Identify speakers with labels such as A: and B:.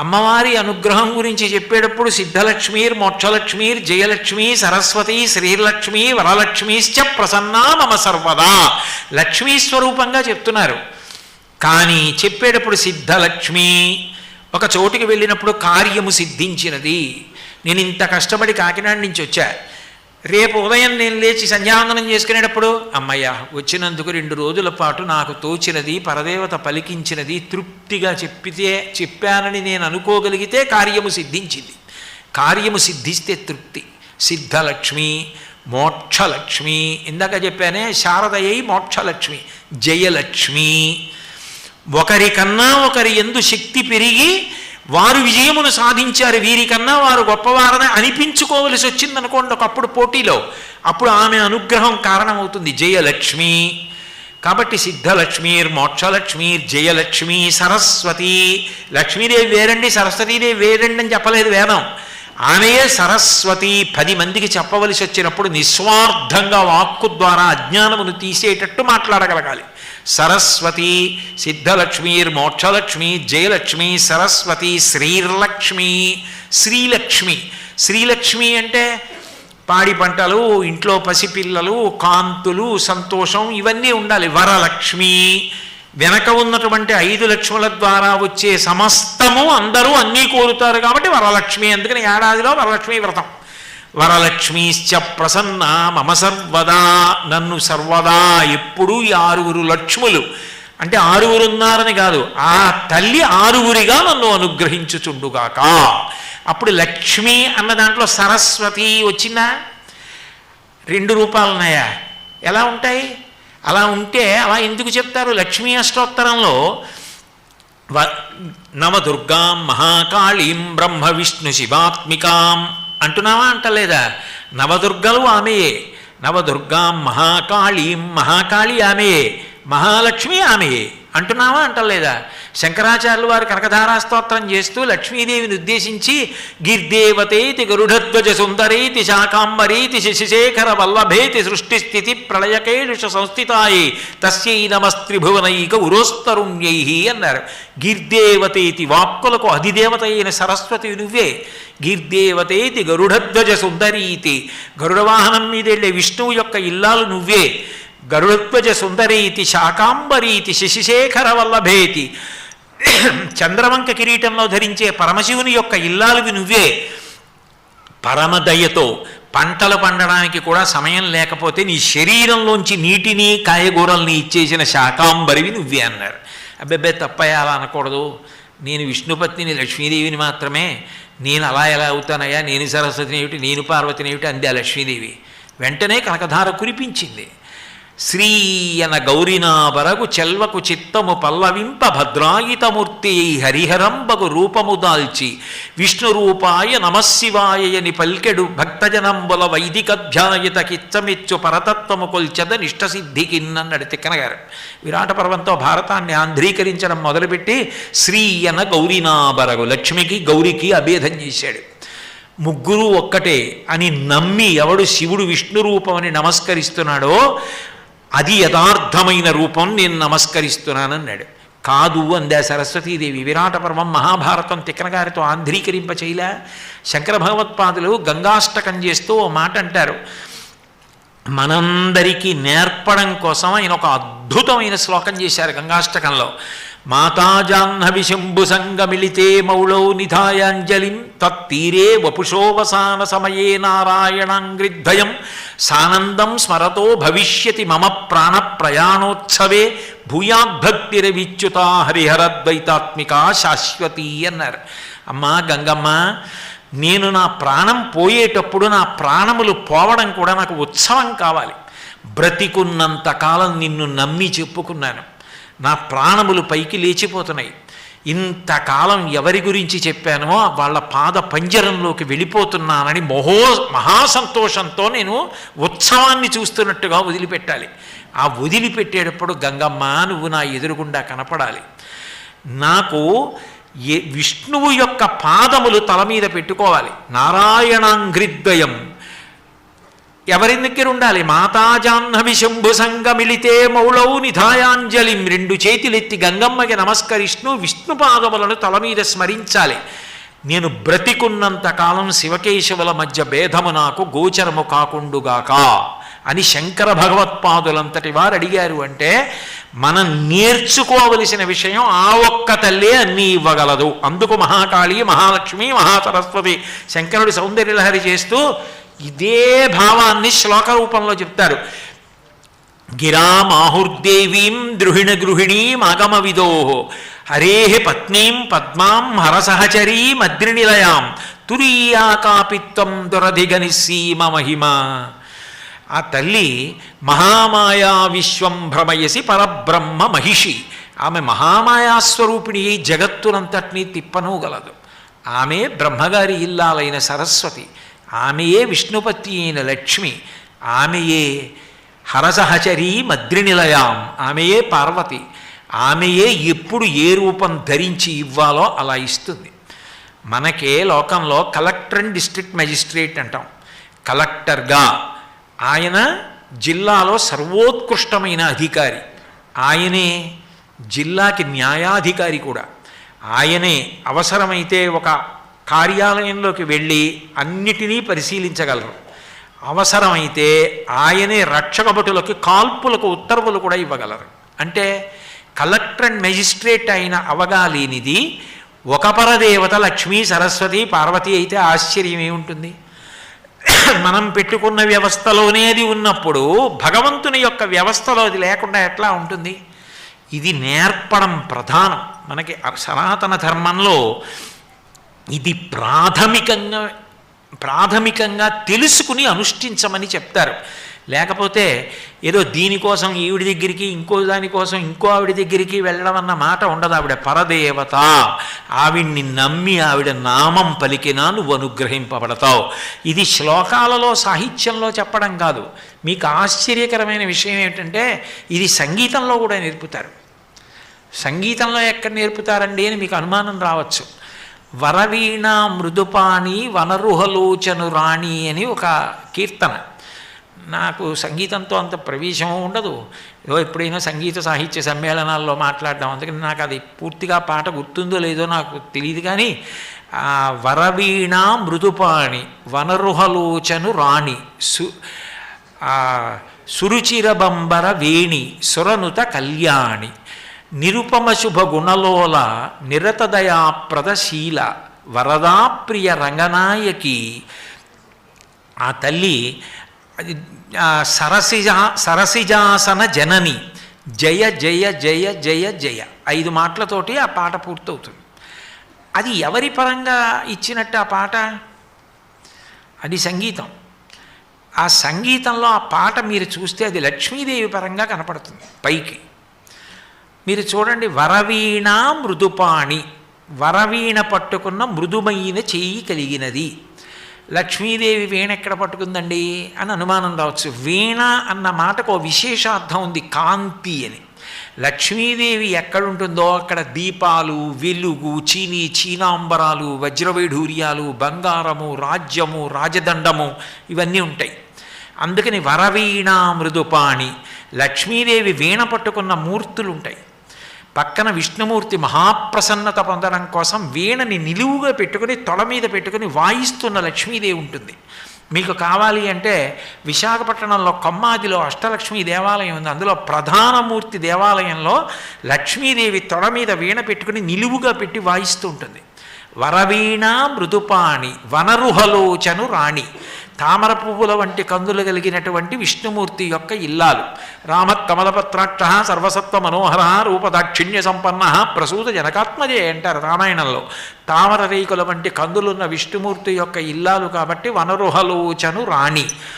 A: అమ్మవారి అనుగ్రహం గురించి చెప్పేటప్పుడు సిద్ధలక్ష్మీర్ మోక్షలక్ష్మీర్ జయలక్ష్మి సరస్వతి శ్రీలక్ష్మి వరలక్ష్మీశ్చ ప్రసన్నా మమ సర్వదా. లక్ష్మీ స్వరూపంగా చెప్తున్నారు. కానీ చెప్పేటప్పుడు సిద్ధలక్ష్మి ఒక చోటికి వెళ్ళినప్పుడు కార్యము సిద్ధించినది. నేను ఇంత కష్టపడి కాకినాడ నుంచి వచ్చా. రేపు ఉదయం నేను లేచి సంధ్యావందనం చేసుకునేటప్పుడు అమ్మయ్య వచ్చినందుకు రెండు రోజుల పాటు నాకు తోచినది పరదేవత పలికించినది తృప్తిగా చెప్పితే చెప్పానని నేను అనుకోగలిగితే కార్యము సిద్ధించింది. కార్యము సిద్ధిస్తే తృప్తి. సిద్ధలక్ష్మి మోక్షలక్ష్మి ఇందాక చెప్పానే శారదయ్యి మోక్షలక్ష్మి జయలక్ష్మి. ఒకరికన్నా ఒకరి ఎందు శక్తి పెరిగి వారు విజయమును సాధించారు. వీరికన్నా వారు గొప్పవారని అనిపించుకోవలసి వచ్చిందనుకోండి ఒకప్పుడు పోటీలో. అప్పుడు ఆమె అనుగ్రహం కారణమవుతుంది. జయలక్ష్మి. కాబట్టి సిద్ధలక్ష్మీర్ మోక్షలక్ష్మీర్ జయలక్ష్మి సరస్వతి. లక్ష్మీదేవి వేరండి సరస్వతీదేవి వేరండి అని చెప్పలేదు వేదం. ఆమెయే సరస్వతి పది మందికి చెప్పవలసి వచ్చినప్పుడు నిస్వార్థంగా వాక్కు ద్వారా అజ్ఞానమును తీసేటట్టు మాట్లాడగలగాలి. సరస్వతి సిద్ధలక్ష్మీర్ మోక్షలక్ష్మి జయలక్ష్మి సరస్వతి శ్రీలక్ష్మి శ్రీలక్ష్మి. శ్రీలక్ష్మి అంటే పాడి పంటలు ఇంట్లో పసిపిల్లలు కాంతులు సంతోషం ఇవన్నీ ఉండాలి. వరలక్ష్మి. వెనక ఉన్నటువంటి ఐదు లక్ష్ముల ద్వారా వచ్చే సమస్తము అందరూ అన్నీ కోరుతారు కాబట్టి వరలక్ష్మి. అందుకని ఏడాదిలో వరలక్ష్మి వ్రతం. వరలక్ష్మీశ్చ ప్రసన్న మమ సర్వదా. నన్ను సర్వదా ఎప్పుడూ ఈ ఆరుగురు లక్ష్ములు. అంటే ఆరుగురు ఉన్నారని కాదు ఆ తల్లి ఆరుగురిగా నన్ను అనుగ్రహించుచుండుగాక. అప్పుడు లక్ష్మి అన్న దాంట్లో సరస్వతి వచ్చిందా? రెండు రూపాలు ఉన్నాయా? ఎలా ఉంటాయి? అలా ఉంటే అలా ఎందుకు చెప్తారు? లక్ష్మీ అష్టోత్తరంలో వ నవదుర్గాం మహాకాళీం బ్రహ్మ విష్ణు శివాత్మికాం. అంటున్నావా అంటలేదా? నవదుర్గలు ఆమెయే. నవదుర్గాం మహాకాళీం మహాకాళి ఆమెయే. మహాలక్ష్మి ఆమెయే. అంటున్నావా అంటలేదా? శంకరాచార్యులు వారు కనకధారా స్తోత్రం చేస్తూ లక్ష్మీదేవిని ఉద్దేశించి గిర్దేవతేతి గరుడధ్వజ సుందరేతి శాకాంబరీతి శశిశేఖర వల్లభేతి సృష్టి స్థితి ప్రళయకేషు సంస్థితాయి. తస్యై నమస్త్రిభువనైక ఉరోస్తరుణ్యై అన్నారు. గిర్దేవతేతి వాక్కులకు అధిదేవత అయిన సరస్వతి నువ్వే. గిర్దేవతేతి గరుడధ్వజ సుందరీతి. గరుడవాహనం మీద వెళ్ళే విష్ణువు యొక్క ఇల్లాలు నువ్వే. గరుడధ్వజ సుందరీతి శాకాంబరీతి శశిశేఖర వల్లభేతి చంద్రవంక కిరీటంలో ధరించే పరమశివుని యొక్క ఇల్లాలువి నువ్వే. పరమదయతో పంటలు పండడానికి కూడా సమయం లేకపోతే నీ శరీరంలోంచి నీటిని కాయగూరల్ని ఇచ్చేసిన శాకాంబరివి నువ్వే అన్నారు. అబ్బెబ్బే తప్పయ్యా అలా అనకూడదు. నేను విష్ణుపత్నిని లక్ష్మీదేవిని మాత్రమే. నేను అలా ఎలా అవుతానయ్యా? నేను సరస్వతిని ఏమిటి? నేను పార్వతిని ఏమిటి? అంది ఆ లక్ష్మీదేవి. వెంటనే కనకధార కురిపించింది. శ్రీయన గౌరినాబరగు చెల్వకు చిత్తము పల్లవింప భద్రాయితమూర్తి హరిహరంబగు రూపము దాల్చి విష్ణు రూపాయ నమశివాయని పల్కెడు భక్తజనంబుల వైదికధ్యాయత కిచ్చమిచ్చు పరతత్వము కొల్చద నిష్టసిద్ధికిన్నన్నాడు తిక్కనగారు విరాట పర్వంతో భారతాన్ని ఆంధ్రీకరించడం మొదలుపెట్టి శ్రీయన గౌరినాబరగు లక్ష్మికి గౌరికి అభేదం చేశాడు. ముగ్గురు ఒక్కటే అని నమ్మి ఎవడు శివుడు విష్ణు రూపం అని నమస్కరిస్తున్నాడో అది యథార్థమైన రూపం నేను నమస్కరిస్తున్నానన్నాడు. కాదు అందే సరస్వతీదేవి విరాట పర్వం మహాభారతం తిక్కనగారితో ఆంధ్రీకరింప చేయలే శంకర భగవత్పాదులు గంగాష్టకం చేస్తూ ఓ మాట అంటారు. మనందరికీ నేర్పడం కోసం ఆయన ఒక అద్భుతమైన శ్లోకం చేశారు గంగాష్టకంలో. మాతా జాహ్నవి శంభు సంగమిళితే మౌళౌ నిధాయాంజలిం తత్తీరే వపుషోవసాన సమయే నారాయణాంగ్రిద్ధయం. సానందం స్మరతో భవిష్యతి మమ ప్రాణ ప్రయాణోత్సవే భూయాద్భక్తిరవిచ్యుత హరిహరద్వైతాత్మిక శాశ్వతి అన్నారు. అమ్మా గంగమ్మ నేను నా ప్రాణం పోయేటప్పుడు నా ప్రాణములు పోవడం కూడా నాకు ఉత్సవం కావాలి. బ్రతికున్నంత కాలం నిన్ను నమ్మి చెప్పుకున్నాను. నా ప్రాణములు పైకి లేచిపోతున్నాయి. ఇంతకాలం ఎవరి గురించి చెప్పానో వాళ్ళ పాద పంజరంలోకి వెళ్ళిపోతున్నానని మహో మహాసంతోషంతో నేను ఉత్సవాన్ని చూస్తున్నట్టుగా వదిలిపెట్టాలి. ఆ వదిలిపెట్టేటప్పుడు గంగమ్మ నువ్వు నా ఎదురుగుండా కనపడాలి. నాకు ఏ విష్ణువు యొక్క పాదములు తల మీద పెట్టుకోవాలి. నారాయణాంగ్రిద్వయం ఎవరి దగ్గర ఉండాలి మాతాజాహ్నవి శంభు సంగమిళితే మౌళౌ నిధాయాంజలిం రెండు చేతులెత్తి గంగమ్మకి నమస్కరిష్ణు విష్ణు పాదములను తల మీద స్మరించాలి. నేను బ్రతికున్నంత కాలం శివకేశవుల మధ్య భేదము నాకు గోచరము కాకుండుగాక అని శంకర భగవత్పాదులంతటి వారు అడిగారు అంటే మనం నేర్చుకోవలసిన విషయం ఆ ఒక్క తల్లే అన్నీ ఇవ్వగలదు. అందుకు మహాకాళి మహాలక్ష్మి మహాసరస్వతి శంకరుడి సౌందర్యలహరి చేస్తూ ఇదే భావాన్ని శ్లోక రూపంలో చెప్తారు. గిరామాహుర్దేవీం ద్రుహిణ గృహిణీం ఆగమ విదో హరే పత్నీం పద్మాం హరసహచరీ మద్రినిలయాం తురీయాకాపిత్వం దురధిగనిసీమ మహిమ ఆ తల్లి మహామాయా విశ్వం భ్రమయసి పరబ్రహ్మ మహిషి. ఆమె మహామాయాస్వరూపిణి జగత్తునంతటినీ తిప్పనూగలదు. ఆమె బ్రహ్మగారి ఇల్లాలైన సరస్వతి. ఆమెయే విష్ణుపతి అయిన లక్ష్మి ఆమెయే హరసహచరీ మద్రినిలయాం ఆమెయే పార్వతి ఆమెయే ఎప్పుడు ఏ రూపం ధరించి ఇవ్వాలో అలా ఇస్తుంది. మనకే లోకంలో కలెక్టర్ అండ్ డిస్ట్రిక్ట్ మెజిస్ట్రేట్ అంటాం. కలెక్టర్గా ఆయన జిల్లాలో సర్వోత్కృష్టమైన అధికారి. ఆయనే జిల్లాకి న్యాయాధికారి కూడా. ఆయనే అవసరమైతే ఒక కార్యాలయంలోకి వెళ్ళి అన్నిటినీ పరిశీలించగలరు. అవసరమైతే ఆయనే రక్షక భటులకి కాల్పులకు ఉత్తర్వులు కూడా ఇవ్వగలరు. అంటే కలెక్టర్ అండ్ మెజిస్ట్రేట్ అయిన అవగాలేనిది ఒక పరదేవత లక్ష్మీ సరస్వతి పార్వతి అయితే ఆశ్చర్యం ఏముంటుంది మనం పెట్టుకున్న వ్యవస్థలోనే అది ఉన్నప్పుడు భగవంతుని యొక్క వ్యవస్థలో అది లేకుండా ఎట్లా ఉంటుంది? ఇది నేర్పడం ప్రధానం. మనకి సనాతన ధర్మంలో ఇది ప్రాథమికంగా ప్రాథమికంగా తెలుసుకుని అనుష్ఠించమని చెప్తారు. లేకపోతే ఏదో దీనికోసం ఈవిడి దగ్గరికి ఇంకో దానికోసం ఇంకో ఆవిడ దగ్గరికి వెళ్ళడం అన్న మాట ఉండదు ఆవిడ పరదేవత. ఆవిడ్ని నమ్మి ఆవిడ నామం పలికినా నువ్వు అనుగ్రహింపబడతావు. ఇది శ్లోకాలలో సాహిత్యంలో చెప్పడం కాదు. మీకు ఆశ్చర్యకరమైన విషయం ఏమిటంటే ఇది సంగీతంలో కూడా నేర్పుతారు. సంగీతంలో ఎక్కడ నేర్పుతారండి అని మీకు అనుమానం రావచ్చు. వరవీణ మృదుపాణి వనరుహలోచను రాణి అని ఒక కీర్తన. నాకు సంగీతంతో అంత ప్రవేశం ఉండదు. ఏదో ఎప్పుడైనా సంగీత సాహిత్య సమ్మేళనాల్లో మాట్లాడడం అందుకని నాకు అది పూర్తిగా పాట గుర్తుందో లేదో నాకు తెలియదు కానీ ఆ వరవీణ మృదుపాణి వనరుహలోచను రాణి సు సురుచిరబంబర వేణి సురనుత కళ్యాణి నిరుపమ శుభ గుణలోల నిరతదయాప్రదశీల వరదాప్రియ రంగనాయకి. ఆ తల్లి అది సరసిజా సరసిజాసన జనని. జయ జయ జయ జయ జయ. ఐదు మాటలతోటి ఆ పాట పూర్తవుతుంది. అది ఎవరి పరంగా ఇచ్చినట్టు ఆ పాట? అది సంగీతం. ఆ సంగీతంలో ఆ పాట మీరు చూస్తే అది లక్ష్మీదేవి పరంగా కనపడుతుంది పైకి. మీరు చూడండి వరవీణ మృదుపాణి. వరవీణ పట్టుకున్న మృదుమైన చెయ్యి కలిగినది. లక్ష్మీదేవి వీణ ఎక్కడ పట్టుకుందండి? అని అనుమానం రావచ్చు. వీణ అన్న మాటకు విశేషార్థం ఉంది కాంతి అని. లక్ష్మీదేవి ఎక్కడుంటుందో అక్కడ దీపాలు వెలుగు చీని చీనాంబరాలు వజ్రవైఢూర్యాలు బంగారము రాజ్యము రాజదండము ఇవన్నీ ఉంటాయి. అందుకని వరవీణ మృదుపాణి. లక్ష్మీదేవి వీణ పట్టుకున్న మూర్తులు ఉంటాయి పక్కన విష్ణుమూర్తి మహాప్రసన్నత పొందడం కోసం వీణని నిలువుగా పెట్టుకుని తొడ మీద పెట్టుకుని వాయిస్తున్న లక్ష్మీదేవి ఉంటుంది. మీకు కావాలి అంటే విశాఖపట్నంలో కొమ్మాదిలో అష్టలక్ష్మి దేవాలయం ఉంది. అందులో ప్రధానమూర్తి దేవాలయంలో లక్ష్మీదేవి తొడ మీద వీణ పెట్టుకుని నిలువుగా పెట్టి వాయిస్తూ ఉంటుంది. వరవీణ మృదుపాణి వనరుహలోచను రాణి. తామర పువ్వుల వంటి కందులు కలిగినటువంటి విష్ణుమూర్తి యొక్క ఇల్లాలు. రామ కమలపత్రాక్ష సర్వసత్వ మనోహర రూపదాక్షిణ్య సంపన్న ప్రసూత జనకాత్మజే అంటారు రామాయణంలో. తామర రేకుల వంటి కందులున్న విష్ణుమూర్తి యొక్క ఇల్లాలు కాబట్టి వనరుహలోచను రాణి.